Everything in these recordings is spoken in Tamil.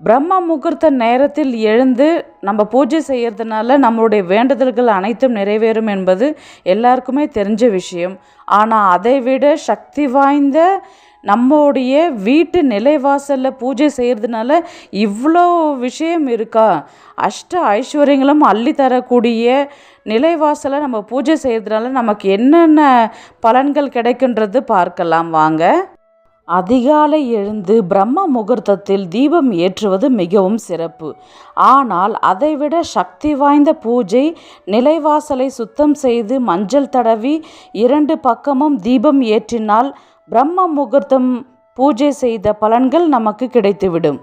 பிரம்ம முகூர்த்த நேரத்தில் எழுந்து நம்ம பூஜை செய்கிறதுனால நம்மளுடைய வேண்டுதல்கள் அனைத்தும் நிறைவேறும் என்பது எல்லாருக்குமே தெரிஞ்ச விஷயம். ஆனால் அதை விட சக்தி வாய்ந்த நம்முடைய வீட்டு நிலைவாசலில் பூஜை செய்கிறதுனால இவ்வளோ விஷயம் இருக்கா? அஷ்ட ஐஸ்வர்யங்களும் அள்ளி தரக்கூடிய நிலைவாசலை நம்ம பூஜை செய்கிறதுனால நமக்கு என்னென்ன பலன்கள் கிடைக்குன்றது பார்க்கலாம் வாங்க. அதிகாலை எழுந்து பிரம்ம முகூர்த்தத்தில் தீபம் ஏற்றுவது மிகவும் சிறப்பு. ஆனால் அதைவிட சக்தி வாய்ந்த பூஜை நிலைவாசலை சுத்தம் செய்து மஞ்சள் தடவி இரண்டு பக்கமும் தீபம் ஏற்றினால் பிரம்ம முகூர்த்தம் பூஜை செய்த பலன்கள் நமக்கு கிடைத்துவிடும்.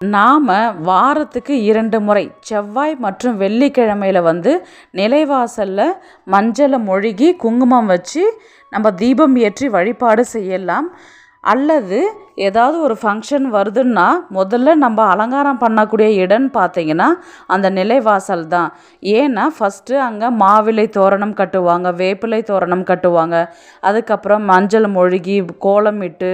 நாம் வாரத்துக்கு இரண்டு முறை செவ்வாய் மற்றும் வெள்ளிக்கிழமையில் வந்து நிலைவாசலில் மஞ்சளை மொழுகி குங்குமம் வச்சு நம்ம தீபம் ஏற்றி வழிபாடு செய்யலாம். அல்லது ஏதாவது ஒரு ஃபங்க்ஷன் வருதுன்னா முதல்ல நம்ம அலங்காரம் பண்ணக்கூடிய இடம்னு பார்த்தீங்கன்னா அந்த நிலைவாசல் தான். ஏன்னா ஃபஸ்ட்டு அங்கே மாவிலை தோரணம் கட்டுவாங்க வேப்பிலை தோரணம் கட்டுவாங்க. அதுக்கப்புறம் மஞ்சள் மொழுகி கோலமிட்டு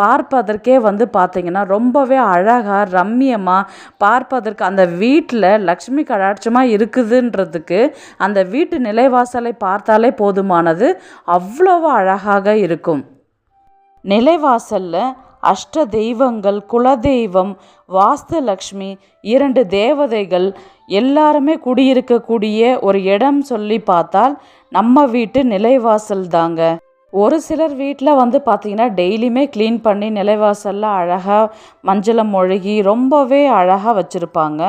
பார்ப்பதற்கே வந்து பார்த்திங்கன்னா ரொம்பவே அழகாக ரம்மியமாக பார்ப்பதற்கு அந்த வீட்டில் லக்ஷ்மி கடாட்சமாக இருக்குதுன்றதுக்கு அந்த வீட்டு நிலைவாசலை பார்த்தாலே போதுமானது அவ்வளவு அழகாக இருக்கும். நிலைவாசலில் அஷ்ட தெய்வங்கள் குலதெய்வம் வாஸ்து லக்ஷ்மி இரண்டு தேவதைகள் எல்லாருமே குடியிருக்கக்கூடிய ஒரு இடம் சொல்லி பார்த்தால் நம்ம வீட்டு நிலைவாசல் தாங்க. ஒரு சிலர் வீட்டில் வந்து பார்த்திங்கன்னா டெய்லியுமே க்ளீன் பண்ணி நிலைவாசலில் அழகாக மஞ்சளை மொழுகி ரொம்பவே அழகாக வச்சுருப்பாங்க.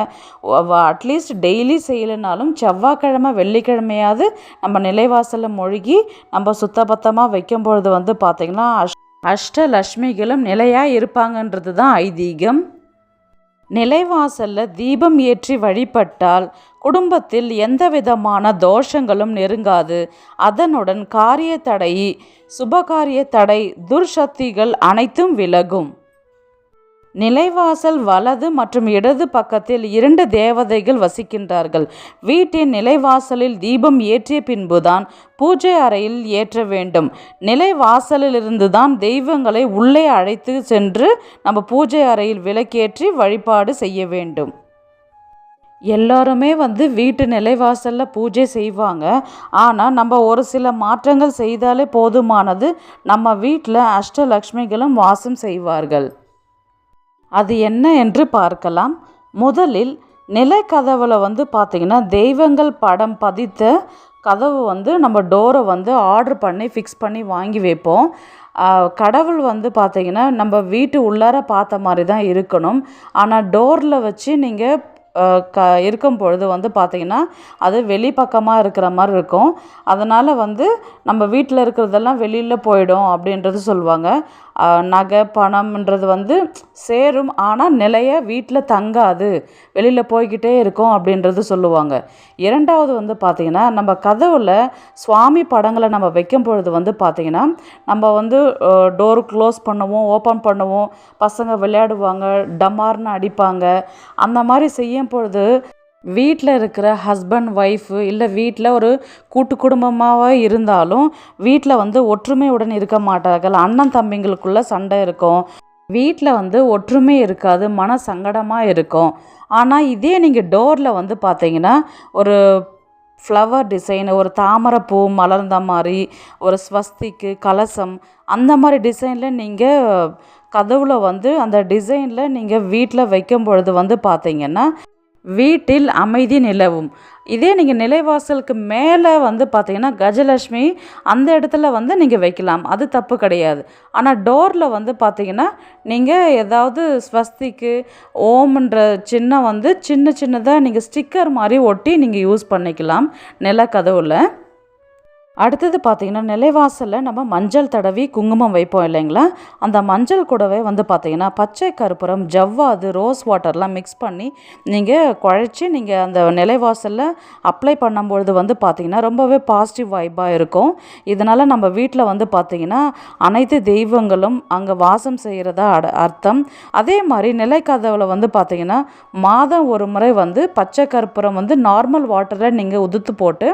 அட்லீஸ்ட் டெய்லி செய்யலைனாலும் செவ்வாய்க்கிழமை வெள்ளிக்கிழமையாவது நம்ம நிலைவாசலில் மொழுகி நம்ம சுத்தபத்தமாக வைக்கும்பொழுது வந்து பார்த்திங்கன்னா அஷ் அஷ்டலக்ஷ்மிகளும் நிலையாக இருப்பாங்கன்றது தான் ஐதீகம். நிலைவாசலில் தீபம் ஏற்றி வழிபட்டால் குடும்பத்தில் எந்த விதமான தோஷங்களும் நெருங்காது. அதனுடன் காரிய தடை சுபகாரிய தடை துர்சக்திகள் அனைத்தும் விலகும். நிலைவாசல் வலது மற்றும் இடது பக்கத்தில் இரண்டு தேவதைகள் வசிக்கின்றார்கள். வீட்டின் நிலைவாசலில் தீபம் ஏற்றிய பின்புதான் பூஜை அறையில் ஏற்ற வேண்டும். நிலைவாசலிலிருந்து தான் தெய்வங்களை உள்ளே அழைத்து சென்று நம்ம பூஜை அறையில் விளக்கேற்றி வழிபாடு செய்ய வேண்டும். எல்லோருமே வந்து வீட்டு நிலைவாசலில் பூஜை செய்வாங்க. ஆனால் நம்ம ஒரு சில மாற்றங்கள் செய்தாலே போதுமானது நம்ம வீட்டில் அஷ்டலக்ஷ்மிகளும் வாசம் செய்வார்கள். அது என்ன என்று பார்க்கலாம். முதலில் நிலக்கதவில் வந்து பார்த்திங்கன்னா தெய்வங்கள் படம் பதித்த கதவு வந்து நம்ம டோரை வந்து ஆர்டர் பண்ணி ஃபிக்ஸ் பண்ணி வாங்கி வைப்போம். கடவுள் வந்து பார்த்திங்கன்னா நம்ம வீட்டு உள்ளார பார்த்த மாதிரி தான் இருக்கணும். ஆனால் டோரில் வச்சு நீங்கள் க இருக்கும் பொழுது வந்து பார்த்திங்கன்னா அது வெளிப்பக்கமாக இருக்கிற மாதிரி இருக்கும். அதனால் வந்து நம்ம வீட்டில் இருக்கிறதெல்லாம் வெளியில் போயிடும் அப்படின்றது சொல்லுவாங்க. நகை பணம்ன்றது வந்து சேரும். ஆனால் நிலைய வீட்டில் தங்காது. வெளியில் போய்கிட்டே இருக்கும் அப்படின்றது சொல்லுவாங்க. இரண்டாவது வந்து பார்த்திங்கன்னா நம்ம கதவில் சுவாமி படங்களை நம்ம வைக்கும் பொழுது வந்து பார்த்திங்கன்னா நம்ம வந்து டோர் க்ளோஸ் பண்ணுவோம் ஓப்பன் பண்ணுவோம். பசங்க விளையாடுவாங்க டமார்னு அடிப்பாங்க. அந்த மாதிரி செய்யும் பொழுது வீட்டில் இருக்கிற ஹஸ்பண்ட் ஒய்ஃபு இல்லை வீட்டில் ஒரு கூட்டு குடும்பமாக இருந்தாலும் வீட்டில் வந்து ஒற்றுமையுடன் இருக்க மாட்டார்கள். அண்ணன் தம்பிங்களுக்குள்ளே சண்டை இருக்கும். வீட்டில் வந்து ஒற்றுமை இருக்காது மன சங்கடமாக இருக்கும். ஆனால் இதே நீங்கள் டோரில் வந்து பார்த்தீங்கன்னா ஒரு ஃப்ளவர் டிசைன் ஒரு தாமரைப்பூ மலர்ந்த மாதிரி ஒரு ஸ்வஸ்திக்கு கலசம் அந்த மாதிரி டிசைனில் நீங்கள் கதவுல வந்து அந்த டிசைனில் நீங்கள் வீட்டில் வைக்கும் பொழுது வந்து பார்த்தீங்கன்னா வீட்டில் அமைதி நிலவும். இதே நீங்கள் நிலைவாசலுக்கு மேலே வந்து பார்த்தீங்கன்னா கஜலட்சுமி அந்த இடத்துல வந்து நீங்கள் வைக்கலாம். அது தப்பு கிடையாது. ஆனால் டோரில் வந்து பார்த்தீங்கன்னா நீங்கள் ஏதாவது ஸ்வஸ்திக்கு ஓம்ன்ற சின்ன வந்து சின்ன சின்னதாக நீங்கள் ஸ்டிக்கர் மாதிரி ஒட்டி நீங்கள் யூஸ் பண்ணிக்கலாம். நிலக்கதவில். அடுத்தது பார்த்திங்கன்னா நிலைவாசலில் நம்ம மஞ்சள் தடவி குங்குமம் வைப்போம் இல்லைங்களா? அந்த மஞ்சள் கூடவே வந்து பார்த்திங்கன்னா பச்சை கருப்புரம் ஜவ்வாது ரோஸ் வாட்டர்லாம் மிக்ஸ் பண்ணி நீங்கள் குழச்சி நீங்கள் அந்த நிலைவாசலில் அப்ளை பண்ணும்பொழுது வந்து பார்த்திங்கன்னா ரொம்பவே பாசிட்டிவ் வைப்பாக இருக்கும். இதனால் நம்ம வீட்டில் வந்து பார்த்திங்கன்னா அனைத்து தெய்வங்களும் அங்கே வாசம் செய்கிறதா அட அர்த்தம். அதே மாதிரி நிலைக்கதவில் வந்து பார்த்திங்கன்னா மாதம் ஒரு முறை வந்து பச்சை கற்பூரம் வந்து நார்மல் வாட்டரில் நீங்கள் உதுத்து போட்டு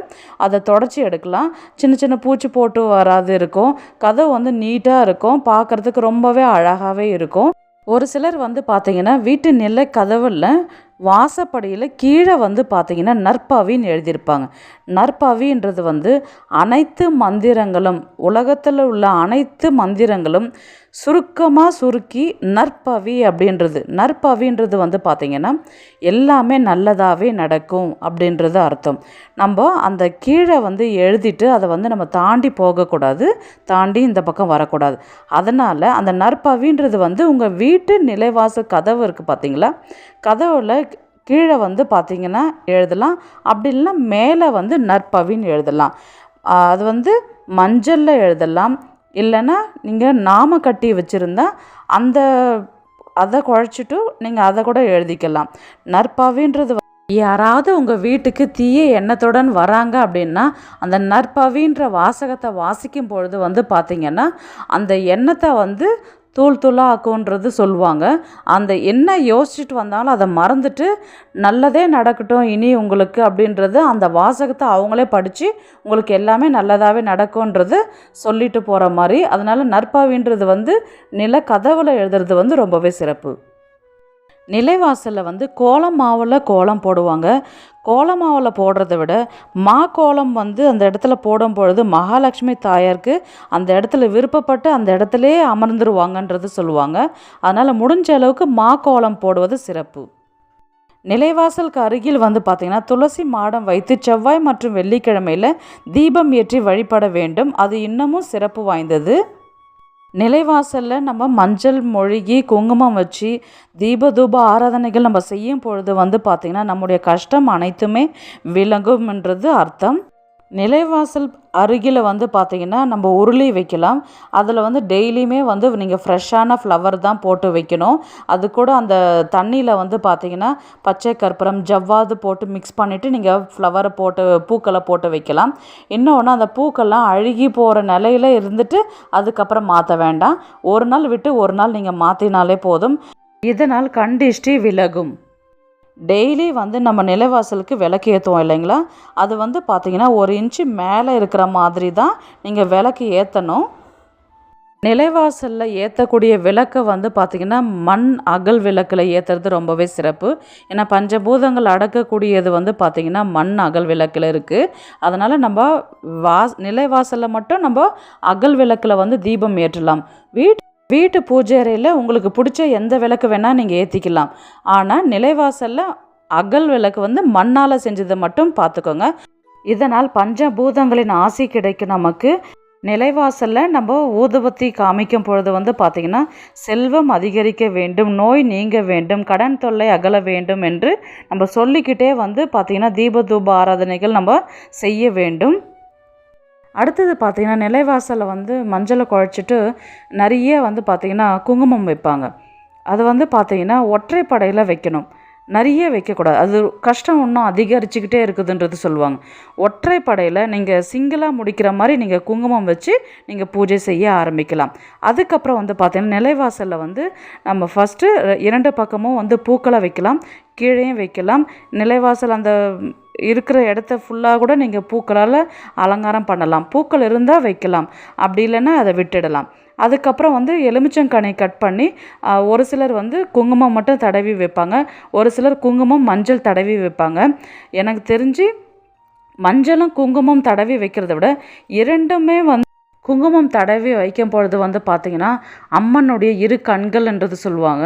அதை தொடச்சி எடுக்கலாம். சின்ன சின்ன பூச்சி போட்டு வராது இருக்கும். கதவு வந்து நீட்டாக இருக்கும். பார்க்குறதுக்கு ரொம்பவே அழகாகவே இருக்கும். ஒரு சிலர் வந்து பார்த்திங்கன்னா வீட்டு நிலை கதவுல வாசப்படியில் கீழே வந்து பார்த்திங்கன்னா நற்பவின்னு எழுதியிருப்பாங்க. நற்பவின்றது வந்து அனைத்து மந்திரங்களும் உலகத்தில் உள்ள அனைத்து மந்திரங்களும் சுருக்கமாக சுருக்கி நற்பவி அப்படின்றது. நற்பவின்றது வந்து பார்த்திங்கன்னா எல்லாமே நல்லதாகவே நடக்கும் அப்படின்றது அர்த்தம். நம்ம அந்த கீழே வந்து எழுதிட்டு அதை வந்து நம்ம தாண்டி போகக்கூடாது தாண்டி இந்த பக்கம் வரக்கூடாது. அதனால் அந்த நற்பவின்றது வந்து உங்கள் வீட்டு நிலைவாச கதவு இருக்குது பார்த்தீங்களா கதவில் கீழே வந்து பார்த்தீங்கன்னா எழுதலாம். அப்படி இல்லைன்னா மேலே வந்து நற்பவின்னு எழுதலாம். அது வந்து மஞ்சளில் எழுதலாம். இல்லைன்னா நீங்கள் நாம கட்டி வச்சுருந்தா அந்த அதை குழச்சிட்டு நீங்கள் அதை கூட எழுதிக்கலாம். நற்பவின்றது யாராவது உங்கள் வீட்டுக்கு தீய எண்ணத்துடன் வராங்க அப்படின்னா அந்த நற்பவின்ற வாசகத்தை வாசிக்கும் பொழுது வந்து பார்த்திங்கன்னா அந்த எண்ணத்தை வந்து தூள் தூளாக ஆக்குன்றது சொல்லுவாங்க. அந்த என்ன யோசிச்சுட்டு வந்தாலும் அதை மறந்துட்டு நல்லதே நடக்கட்டும் இனி உங்களுக்கு அப்படின்றது அந்த வாசகத்தை அவங்களே படித்து உங்களுக்கு எல்லாமே நல்லதாகவே நடக்கும்ன்றது சொல்லிட்டு போகிற மாதிரி. அதனால் நற்பாவின்றது வந்து நில கதவுல எழுதுறது வந்து ரொம்பவே சிறப்பு. நிலைவாசலில் வந்து கோலம் மாவில் கோலம் போடுவாங்க. கோலம் மாவில் போடுறத விட மா கோலம் வந்து அந்த இடத்துல போடும் பொழுது மகாலட்சுமி தாயாருக்கு அந்த இடத்துல விருப்பப்பட்டு அந்த இடத்துலே அமர்ந்துருவாங்கன்றது சொல்லுவாங்க. அதனால் முடிஞ்ச அளவுக்கு மா கோலம் போடுவது சிறப்பு. நிலைவாசலுக்கு அருகில் வந்து பார்த்திங்கன்னா துளசி மாடம் வைத்து செவ்வாய் மற்றும் வெள்ளிக்கிழமையில் தீபம் ஏற்றி வழிபட வேண்டும். அது இன்னமும் சிறப்பு வாய்ந்தது. நிலைவாசலில் நம்ம மஞ்சள் மொழிகி குங்குமம் வச்சு தீப தூப ஆராதனைகள் நம்ம செய்யும் பொழுது வந்து பார்த்திங்கன்னா நம்முடைய கஷ்டம் அனைத்துமே விலகும்ன்றது அர்த்தம். நிலைவாசல் அருகில் வந்து பார்த்திங்கன்னா நம்ம உருளி வைக்கலாம். அதில் வந்து டெய்லியுமே வந்து நீங்கள் ஃப்ரெஷ்ஷான ஃப்ளவர் தான் போட்டு வைக்கணும். அது கூட அந்த தண்ணியில் வந்து பார்த்திங்கன்னா பச்சை கற்பூரம் ஜவ்வாது போட்டு மிக்ஸ் பண்ணிவிட்டு நீங்கள் ஃப்ளவரை போட்டு பூக்களை போட்டு வைக்கலாம். இன்னொன்று அந்த பூக்கள்லாம் அழுகி போகிற நிலையில இருந்துட்டு அதுக்கப்புறம் மாற்ற வேண்டாம். ஒரு நாள் விட்டு ஒரு நாள் நீங்கள் மாற்றினாலே போதும். இதனால் கண்டிஷ்டி விலகும். டெய்லி வந்து நம்ம நிலைவாசலுக்கு விளக்கு ஏற்றுவோம் இல்லைங்களா? அது வந்து பார்த்திங்கன்னா ஒரு இன்ச்சு மேலே இருக்கிற மாதிரி தான் நீங்கள் விளக்கு ஏற்றணும் நிலைவாசலில் ஏற்றக்கூடிய விளக்கை வந்து பார்த்திங்கன்னா மண் அகல் விளக்கில் ஏற்றுறது ரொம்பவே சிறப்பு. ஏன்னா பஞ்சபூதங்கள் அடக்கக்கூடியது வந்து பார்த்திங்கன்னா மண் அகல் விளக்கில் இருக்குது அதனால் நம்ம வாஸ் நிலைவாசலில் மட்டும் நம்ம அகல் விளக்கில் வந்து தீபம் ஏற்றலாம். வீட் வீட்டு பூஜை அறையில் உங்களுக்கு பிடிச்ச எந்த விளக்கு வேணால் நீங்கள் ஏற்றிக்கலாம் ஆனால் நிலைவாசலில் அகல் விளக்கு வந்து மண்ணால் செஞ்சதை மட்டும் பார்த்துக்கோங்க இதனால் பஞ்சபூதங்களின் ஆசி கிடைக்கும் நமக்கு நிலைவாசலில் நம்ம ஊதுபத்தி காமிக்கும் பொழுது வந்து பார்த்திங்கன்னா செல்வம் அதிகரிக்க வேண்டும் நோய் நீங்க வேண்டும் கடன் தொல்லை அகல வேண்டும் என்று நம்ம சொல்லிக்கிட்டே வந்து பார்த்திங்கன்னா தீப தூப ஆராதனைகள் நம்ம செய்ய வேண்டும். அடுத்தது பார்த்திங்கன்னா நிலைவாசலில் வந்து மஞ்சளை குழச்சிட்டு நிறைய வந்து பார்த்திங்கன்னா குங்குமம் வைப்பாங்க. அது வந்து பார்த்திங்கன்னா ஒற்றைப்படையில் வைக்கணும். நிறைய வைக்கக்கூடாது. அது கஷ்டம் இன்னும் அதிகரிச்சுக்கிட்டே இருக்குதுன்றது சொல்லுவாங்க. ஒற்றைப்படையில் நீங்கள் சிங்கிளாக முடிக்கிற மாதிரி நீங்கள் குங்குமம் வச்சு நீங்கள் பூஜை செய்ய ஆரம்பிக்கலாம். அதுக்கப்புறம் வந்து பார்த்திங்கன்னா நிலைவாசலில் வந்து நம்ம ஃபஸ்ட்டு இரண்டு பக்கமும் வந்து பூக்களை வைக்கலாம் கீழேயும் வைக்கலாம். நிலைவாசல் அந்த இருக்கிற இடத்த ஃபுல்லாக கூட நீங்கள் பூக்களால் அலங்காரம் பண்ணலாம். பூக்கள் இருந்தால் வைக்கலாம். அப்படி இல்லைன்னா அதை விட்டுடலாம். அதுக்கப்புறம் வந்து எலுமிச்சங்கனி கட் பண்ணி ஒரு சிலர் வந்து குங்குமம் மட்டும் தடவி வைப்பாங்க. ஒரு சிலர் குங்குமம் மஞ்சள் தடவி வைப்பாங்க. எனக்கு தெரிஞ்சு மஞ்சளும் குங்குமம் தடவி வைக்கிறத விட இரண்டுமே வந்து குங்குமம் தடவி வைக்கும் பொழுது வந்து பார்த்திங்கன்னா அம்மனுடைய இரு கண்கள்ன்றது சொல்லுவாங்க.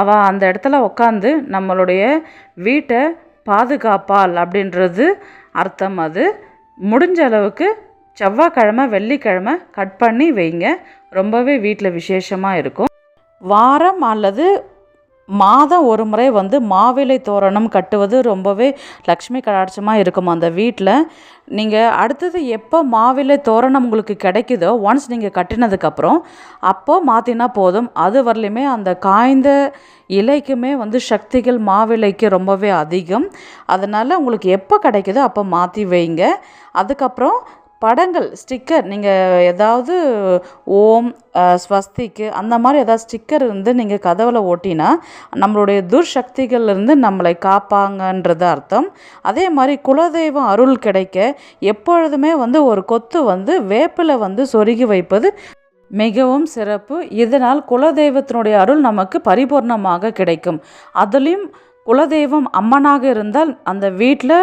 அவள் அந்த இடத்துல உட்காந்து நம்மளுடைய வீட்டை பாதுகாப்பாள் அப்படின்றது அர்த்தம் அது. முடிஞ்ச அளவுக்கு செவ்வாய்க்கிழமை வெள்ளிக்கிழமை கட் பண்ணி வைங்க. ரொம்பவே வீட்டில் விசேஷமாக இருக்கும். வாரம் அல்லது மாதம் ஒரு முறை வந்து மாவிலை தோரணம் கட்டுவது ரொம்பவே லக்ஷ்மி கடாட்சமாக இருக்கும் அந்த வீட்டில் நீங்கள் அடுத்தது எப்போ மாவிலை தோரணம் உங்களுக்கு கிடைக்குதோ ஒன்ஸ் நீங்கள் கட்டினதுக்கப்புறம் அப்போது மாற்றினா போதும். அது வரலையுமே அந்த காய்ந்த இலைக்குமே வந்து சக்திகள் மாவிலைக்கு ரொம்பவே அதிகம். அதனால் உங்களுக்கு எப்போ கிடைக்குதோ அப்போ மாற்றி வைங்க. அதுக்கப்புறம் படங்கள் ஸ்டிக்கர் நீங்கள் ஏதாவது ஓம் ஸ்வஸ்திக்கு அந்த மாதிரி ஏதாவது ஸ்டிக்கர் இருந்து நீங்கள் கதவில் ஓட்டினா நம்மளுடைய துர்சக்திகள்லேருந்து நம்மளை காப்பாங்கன்றது அர்த்தம். அதே மாதிரி குலதெய்வம் அருள் கிடைக்க எப்பொழுதுமே வந்து ஒரு கொத்து வந்து வேப்பில் வந்து சொருகி வைப்பது மிகவும் சிறப்பு. இதனால் குலதெய்வத்தினுடைய அருள் நமக்கு பரிபூர்ணமாக கிடைக்கும். அதுலேயும் குலதெய்வம் அம்மனாக இருந்தால் அந்த வீட்டில்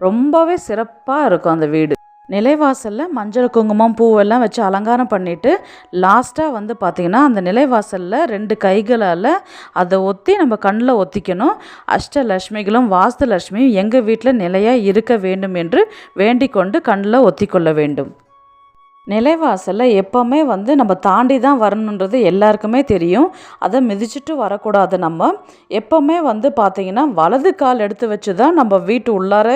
ரொம்பவே சிறப்பாக இருக்கும் அந்த வீடு. நிலைவாசலில் மஞ்சள் குங்குமம் பூவெல்லாம் வச்சு அலங்காரம் பண்ணிவிட்டு லாஸ்ட்டாக வந்து பார்த்திங்கன்னா அந்த நிலைவாசலில் ரெண்டு கைகளால் அதை ஒத்தி நம்ம கண்ணில் ஒத்திக்கணும். அஷ்டலட்சுமிகளும் வாஸ்து லட்சுமியும் எங்கள் வீட்டில் நிலையாக இருக்க வேண்டும் என்று வேண்டிக் கொண்டு கண்ணில் ஒத்திக்கொள்ள வேண்டும். நிலைவாசலில் எப்போவுமே வந்து நம்ம தாண்டி தான் வரணுன்றது எல்லாருக்குமே தெரியும். அதை மிதிச்சிட்டு வரக்கூடாது நம்ம. எப்போவுமே வந்து பார்த்திங்கன்னா வலது கால் எடுத்து வச்சு தான் நம்ம வீட்டு உள்ளார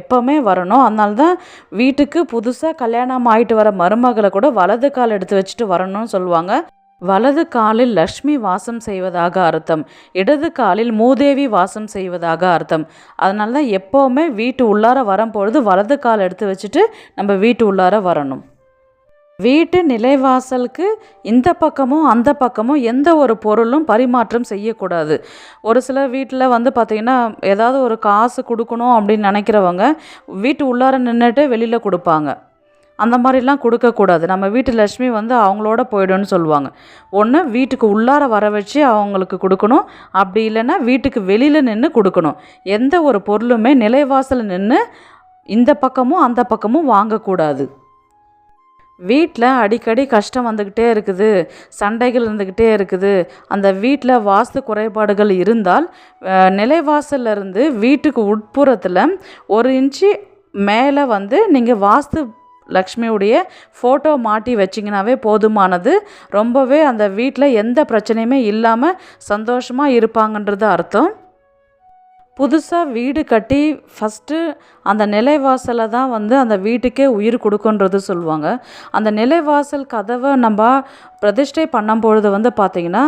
எப்போவுமே வரணும். அதனால தான் வீட்டுக்கு புதுசாக கல்யாணம் ஆகிட்டு வர மருமகளை கூட வலது கால் எடுத்து வச்சுட்டு வரணும்னு சொல்லுவாங்க. வலது காலில் லக்ஷ்மி வாசம் செய்வதாக அர்த்தம். இடது காலில் மூதேவி வாசம் செய்வதாக அர்த்தம். அதனால தான் எப்போவுமே வீட்டு உள்ளார வரும்பொழுது வலது கால் எடுத்து வச்சுட்டு நம்ம வீட்டு உள்ளார வரணும். வீட்டு நிலைவாசலுக்கு இந்த பக்கமும் அந்த பக்கமும் எந்த ஒரு பொருளும் பரிமாற்றம் செய்யக்கூடாது. ஒரு சில வீட்டில் வந்து பார்த்திங்கன்னா ஏதாவது ஒரு காசு கொடுக்கணும் அப்படின்னு நினைக்கிறவங்க வீட்டு உள்ளார நின்றுட்டு வெளியில் கொடுப்பாங்க. அந்த மாதிரிலாம் கொடுக்கக்கூடாது. நம்ம வீட்டு லட்சுமி வந்து அவங்களோட போய்டும்னு சொல்லுவாங்க. ஒன்று வீட்டுக்கு உள்ளார வர வச்சு அவங்களுக்கு கொடுக்கணும். அப்படி இல்லைன்னா வீட்டுக்கு வெளியில் நின்று கொடுக்கணும். எந்த ஒரு பொருளுமே நிலைவாசல் நின்று இந்த பக்கமும் அந்த பக்கமும் வாங்கக்கூடாது. வீட்டில் அடிக்கடி கஷ்டம் வந்துக்கிட்டே இருக்குது சண்டைகள் இருந்துக்கிட்டே இருக்குது. அந்த வீட்டில் வாஸ்து குறைபாடுகள் இருந்தால் அஹ், நிலைவாசல்ல இருந்து வீட்டுக்கு உட்புறத்தில் ஒரு இன்ச்சு மேலே வந்து நீங்கள் வாஸ்து லக்ஷ்மியுடைய ஃபோட்டோ மாட்டி வச்சிங்கனாவே போதுமானது. ரொம்பவே அந்த வீட்டில் எந்த பிரச்சனையுமே இல்லாமல் சந்தோஷமாக இருப்பாங்கன்றது அர்த்தம். புதுசாக வீடு கட்டி ஃபஸ்ட்டு அந்த நிலைவாசலை தான் வந்து அந்த வீட்டுக்கே உயிர் கொடுக்குன்றது சொல்லுவாங்க. அந்த நிலைவாசல் கதவை நம்ம பிரதிஷ்டை பண்ணும்பொழுது வந்து பார்த்திங்கன்னா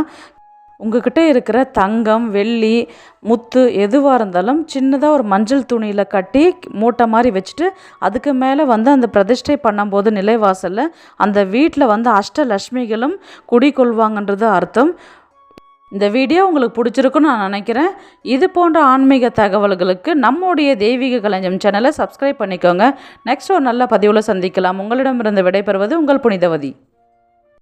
உங்ககிட்ட இருக்கிற தங்கம் வெள்ளி முத்து எதுவாக இருந்தாலும் சின்னதாக ஒரு மஞ்சள் துணியில் கட்டி மூட்டை மாதிரி வச்சுட்டு அதுக்கு மேலே வந்து அந்த பிரதிஷ்டை பண்ணும்போது நிலைவாசலில் அந்த வீட்டில் வந்து அஷ்டலட்சுமிகளும் குடிக்கொள்வாங்கன்றது அர்த்தம். இந்த வீடியோ உங்களுக்கு பிடிச்சிருக்குன்னு நான் நினைக்கிறேன். இது போன்ற ஆன்மீக தகவல்களுக்கு நம்முடைய தெய்வீக கலைஞம் சேனலை சப்ஸ்கிரைப் பண்ணிக்கோங்க. நெக்ஸ்ட் ஒரு நல்ல பதிவில் சந்திக்கலாம். உங்களிடமிருந்து விடைபெறுவது உங்கள் புனிதவதி.